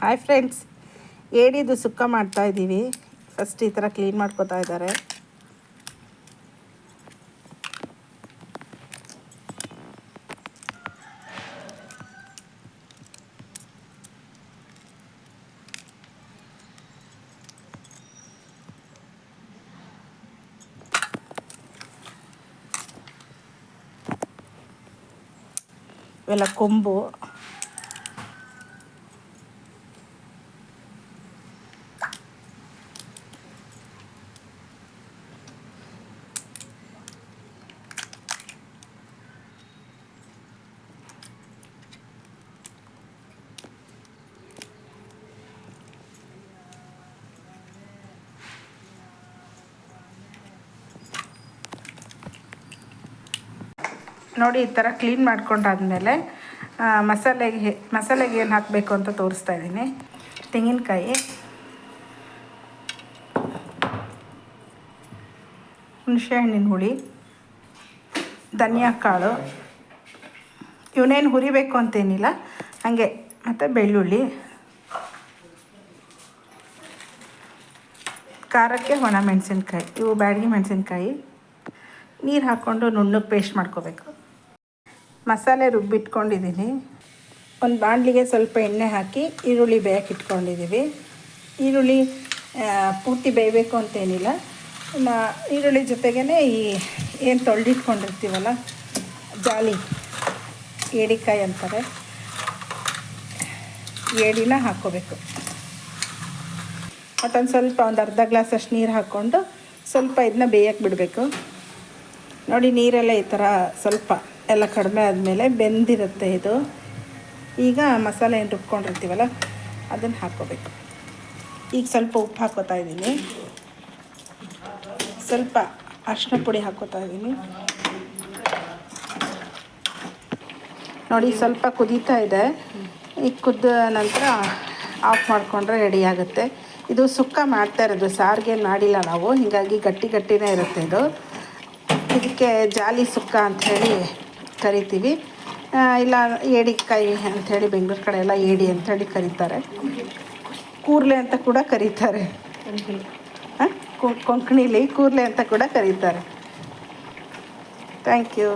Hi friends ಏಡಿದು ಸುಕ್ಕ ಮಾಡ್ತಾ ಇದ್ದೀವಿ. First ಈ ಥರ ಕ್ಲೀನ್ ಮಾಡ್ಕೋತಾ ಇದ್ದಾರೆ. ಇವೆಲ್ಲ ಕೊಂಬು. ನೋಡಿ ಈ ಥರ ಕ್ಲೀನ್ ಮಾಡ್ಕೊಂಡಾದ್ಮೇಲೆ ಮಸಾಲೆಗೆ ಮಸಾಲೆಗೆ ಏನು ಹಾಕಬೇಕು ಅಂತ ತೋರಿಸ್ತಾ ಇದ್ದೀನಿ. ತೆಂಗಿನಕಾಯಿ. ಹುಣಸೆಹಣ್ಣಿನ ಹುಳಿ. ಧನಿಯಾ ಕಾಳು ಇವನೇನು ಹುರಿಬೇಕು ಅಂತೇನಿಲ್ಲ, ಹಾಗೆ ಮತ್ತು ಬೆಳ್ಳುಳ್ಳಿ. ಖಾರಕ್ಕೆ ಒಣ ಮೆಣಸಿನ್ಕಾಯಿ, ಇವು ಬ್ಯಾಡಗಿ ಮೆಣಸಿನ್ಕಾಯಿ. ನೀರು ಹಾಕ್ಕೊಂಡು ನುಣ್ಣಗೆ ಪೇಸ್ಟ್ ಮಾಡ್ಕೋಬೇಕು. ಮಸಾಲೆ ರುಬ್ಬಿಟ್ಕೊಂಡಿದ್ದೀನಿ. ಒಂದು ಬಾಣಲಿಗೆ ಸ್ವಲ್ಪ ಎಣ್ಣೆ ಹಾಕಿ ಈರುಳ್ಳಿ ಬೇಯಕ್ಕೆ ಇಟ್ಕೊಂಡಿದ್ದೀವಿ ಈರುಳ್ಳಿ ಪೂರ್ತಿ ಬೇಯಬೇಕು ಅಂತೇನಿಲ್ಲ. ಈರುಳ್ಳಿ ಜೊತೆಗೇ ಈ ಏನು ತೊಳೆದಿಟ್ಕೊಂಡಿರ್ತೀವಲ್ಲ, ಜಾಲಿ, ಏಡಿಕಾಯಿ ಅಂತಾರೆ. ಏಡಿನ ಹಾಕ್ಕೋಬೇಕು. ಮತ್ತೊಂದು ಸ್ವಲ್ಪ ಒಂದು ಅರ್ಧ ಗ್ಲಾಸಷ್ಟು ನೀರು ಹಾಕ್ಕೊಂಡು ಸ್ವಲ್ಪ ಇದನ್ನ ಬೇಯಕ್ಕೆ ಬಿಡಬೇಕು. ನೋಡಿ ನೀರೆಲ್ಲ ಈ ಥರ ಸ್ವಲ್ಪ ಎಲ್ಲ ಕಡಿಮೆ ಆದಮೇಲೆ ಬೆಂದಿರುತ್ತೆ ಇದು. ಈಗ ಮಸಾಲೆ ಏನು ರುಬ್ಕೊಂಡಿರ್ತೀವಲ್ಲ, ಅದನ್ನು ಹಾಕ್ಕೋಬೇಕು. ಈಗ ಸ್ವಲ್ಪ ಉಪ್ಪು ಹಾಕೋತಾ ಇದ್ದೀನಿ. ಸ್ವಲ್ಪ ಅರಿಶಿನ ಪುಡಿ ಹಾಕೋತಾ ಇದ್ದೀನಿ. ನೋಡಿ, ಸ್ವಲ್ಪ ಕುದೀತಾ ಇದೆ. ಈಗ ಕುದ್ದ ನಂತರ ಆಫ್ ಮಾಡಿಕೊಂಡ್ರೆ ರೆಡಿ ಆಗುತ್ತೆ. ಇದು ಸುಕ್ಕ ಮಾಡ್ತಾ ಇರೋದು, ಸಾರಿಗೆ ಮಾಡಿಲ್ಲ ನಾವು. ಹೀಗಾಗಿ ಗಟ್ಟಿ ಗಟ್ಟಿನೇ ಇರುತ್ತೆ ಇದು. ಇದಕ್ಕೆ ಜಾಲಿ ಸುಕ್ಕ ಅಂಥೇಳಿ ಕರಿತೀವಿ. ಇಲ್ಲ ಏಡಿಕಾಯಿ ಅಂಥೇಳಿ ಬೆಂಗಳೂರು ಕಡೆ ಎಲ್ಲ ಏಡಿ ಅಂಥೇಳಿ ಕರೀತಾರೆ. ಕೂರ್ಲೆ ಅಂತ ಕೂಡ ಕರೀತಾರೆ. ಕೊಂಕಣಿಲಿ ಕೂರ್ಲೆ ಅಂತ ಕೂಡ ಕರೀತಾರೆ. Thank you